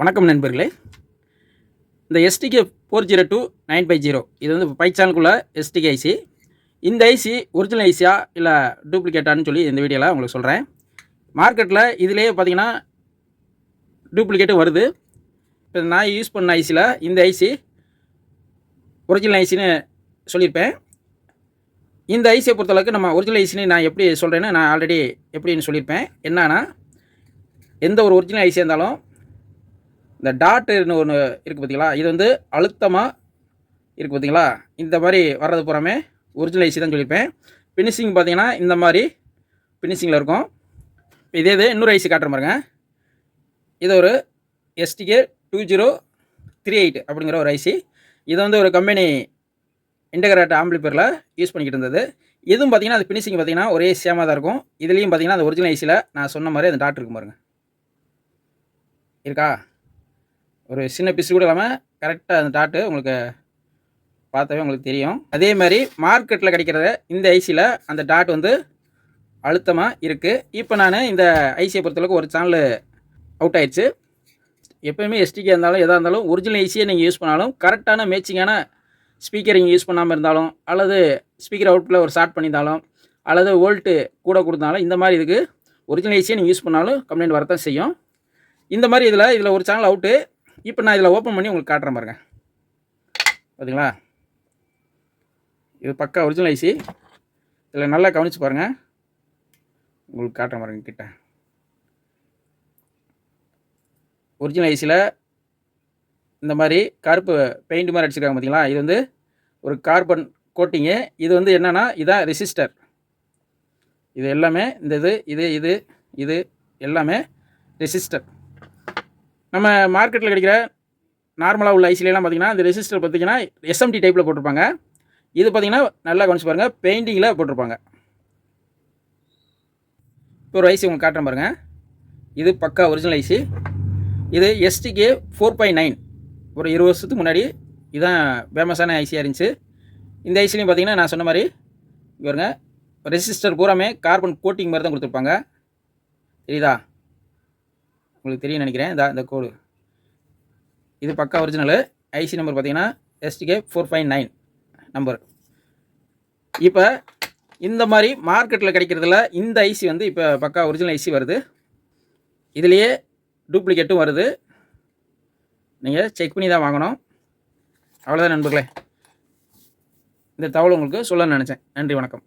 வணக்கம் நண்பர்களே. இந்த STK four zero two nine five zero இது வந்து பை சேனலுக்குள்ள எஸ்டிகே ஐசி இந்த ஐசி ஒரிஜினல் ஐசியா இல்லை டூப்ளிகேட்டான்னு சொல்லி இந்த வீடியோவில் உங்களுக்கு சொல்கிறேன் மார்க்கெட்டில் இதுலேயே பார்த்தீங்கன்னா டூப்ளிகேட்டும் வருது. இப்போ நான் யூஸ் பண்ண ஐசியில் இந்த ஐசி ஒரிஜினல் ஐசின்னு சொல்லியிருப்பேன். இந்த ஐசியை பொறுத்தளவுக்கு நம்ம ஒரிஜினல் ஐசின்னு நான் எப்படி சொல்கிறேன்னு நான் ஆல்ரெடி எப்படின்னு சொல்லியிருப்பேன். என்னன்னா எந்த ஒரு ஒரிஜினல் ஐசியாக இருந்தாலும் இந்த டாட்டுன்னு ஒன்று இருக்குது பார்த்தீங்களா இது வந்து அழுத்தமாக இருக்குது பார்த்தீங்களா இந்த மாதிரி வர்றது பூராமே ஒரிஜினல் ஐசி தான் சொல்லியிருப்பேன். ஃபினிஷிங் பார்த்தீங்கன்னா இந்த மாதிரி ஃபினிஷிங்கில் இருக்கும். இதே இது இன்னொரு ஐசி காட்டுற மாதிரிங்க இது ஒரு STK two zero three eight அப்படிங்கிற ஒரு ஐசி இது வந்து ஒரு கம்பெனி இன்டகிரேட் ஆம்பிளிஃபரில் யூஸ் பண்ணிக்கிட்டு இருந்தது. இதுவும் பார்த்தீங்கன்னா அது ஃபினிஷிங் பார்த்தீங்கன்னா ஒரே சேமாக தான் இருக்கும். இதுலேயும் பார்த்தீங்கன்னா அந்த ஒரிஜினல் ஐசியில் நான் சொன்ன மாதிரி அந்த டாட் இருக்கும் பாருங்க. இருக்கா? ஒரு சின்ன பிசு கூட இல்லாமல் கரெக்டாக அந்த டாட்டு உங்களுக்கு பார்த்தாவே உங்களுக்கு தெரியும். அதே மாதிரி மார்க்கெட்டில் கிடைக்கிறத இந்த ஐசியில் அந்த டாட் வந்து அழுத்தமாக இருக்குது இப்போ நான் இந்த ஐசியை பொறுத்தளவுக்கு ஒரு சேனல் அவுட் ஆயிடுச்சு. எப்போயுமே எஸ்டிகே இருந்தாலும் எதாக இருந்தாலும் ஒரிஜினல் ஐசியை நீங்கள் யூஸ் பண்ணாலும் கரெக்டான மேட்சிங்கான ஸ்பீக்கர் நீங்கள் யூஸ் பண்ணாமல் இருந்தாலும் அல்லது ஸ்பீக்கர் அவுட்டில் ஒரு ஷார்ட் பண்ணியிருந்தாலும் அல்லது வோல்ட்டு கூட கொடுத்தாலும் இந்த மாதிரி இதுக்கு ஒரிஜினல் ஐசியை நீங்கள் யூஸ் பண்ணாலும் கம்ப்ளைண்ட் வரத்தான் செய்யும். இந்த மாதிரி இதில் இதில் ஒரு சேனல் அவுட்டு இப்போ நான் இதில் ஓப்பன் பண்ணி உங்களுக்கு காட்டுறேன் பாருங்க. பார்த்தீங்களா இது பக்கா ஒரிஜினல் ஐசி இதில் நல்லா கவனித்து பாருங்கள் உங்களுக்கு காட்டுறேன் பாருங்க கிட்ட. ஒரிஜினல் ஐசியில் இந்த மாதிரி கருப்பு பெயிண்ட் மாதிரி அடிச்சிருக்காங்க பார்த்தீங்களா இது வந்து ஒரு கார்பன் கோட்டிங்கு இது வந்து என்னென்னா இதான் ரெசிஸ்டர் இது எல்லாமே இந்த இது இது இது இது எல்லாமே ரெசிஸ்டர் நம்ம மார்க்கெட்டில் கிடைக்கிற நார்மலாக உள்ள ஐசிலாம் பார்த்தீங்கன்னா இந்த ரெசிஸ்டர் பார்த்தீங்கன்னா எஸ்எம்டி டைப்பில் போட்டிருப்பாங்க. இது பார்த்தீங்கன்னா நல்லா கவனிச்சு பாருங்கள் பெயிண்டிங்கில் போட்டிருப்பாங்க. இப்போ ஒரு ஐசி உங்களுக்கு காட்டுறேன் பாருங்கள் இது பக்கா ஒரிஜினல் ஐசி இது எஸ்டிகே ஃபோர் பாயிண்ட் நைன் ஒரு இருபது வருஷத்துக்கு முன்னாடி இதுதான் ஃபேமஸான ஐசியாக இருந்துச்சு. இந்த ஐசிலையும் பார்த்தீங்கன்னா நான் சொன்ன மாதிரி பாருங்கள் ரெசிஸ்டர் பூராமே கார்பன் கோட்டிங் மாதிரி தான் கொடுத்துருப்பாங்க. தெரியுதா? உங்களுக்கு தெரியும் நினைக்கிறேன். இந்த கோடு இது பக்கா ஒரிஜினலு ஐசி நம்பர் பார்த்தீங்கன்னா STK four five nine number இப்போ இந்த மாதிரி மார்க்கெட்டில் கிடைக்கிறதுல இந்த ஐசி வந்து இப்போ பக்கா ஒரிஜினல் ஐசி வருது. இதுலேயே டூப்ளிகேட்டும் வருது. நீங்கள் செக் பண்ணி தான் வாங்கணும். அவ்வளோதான் நண்பர்களே. இந்த தகவல் உங்களுக்கு சொல்ல நினச்சேன். நன்றி வணக்கம்.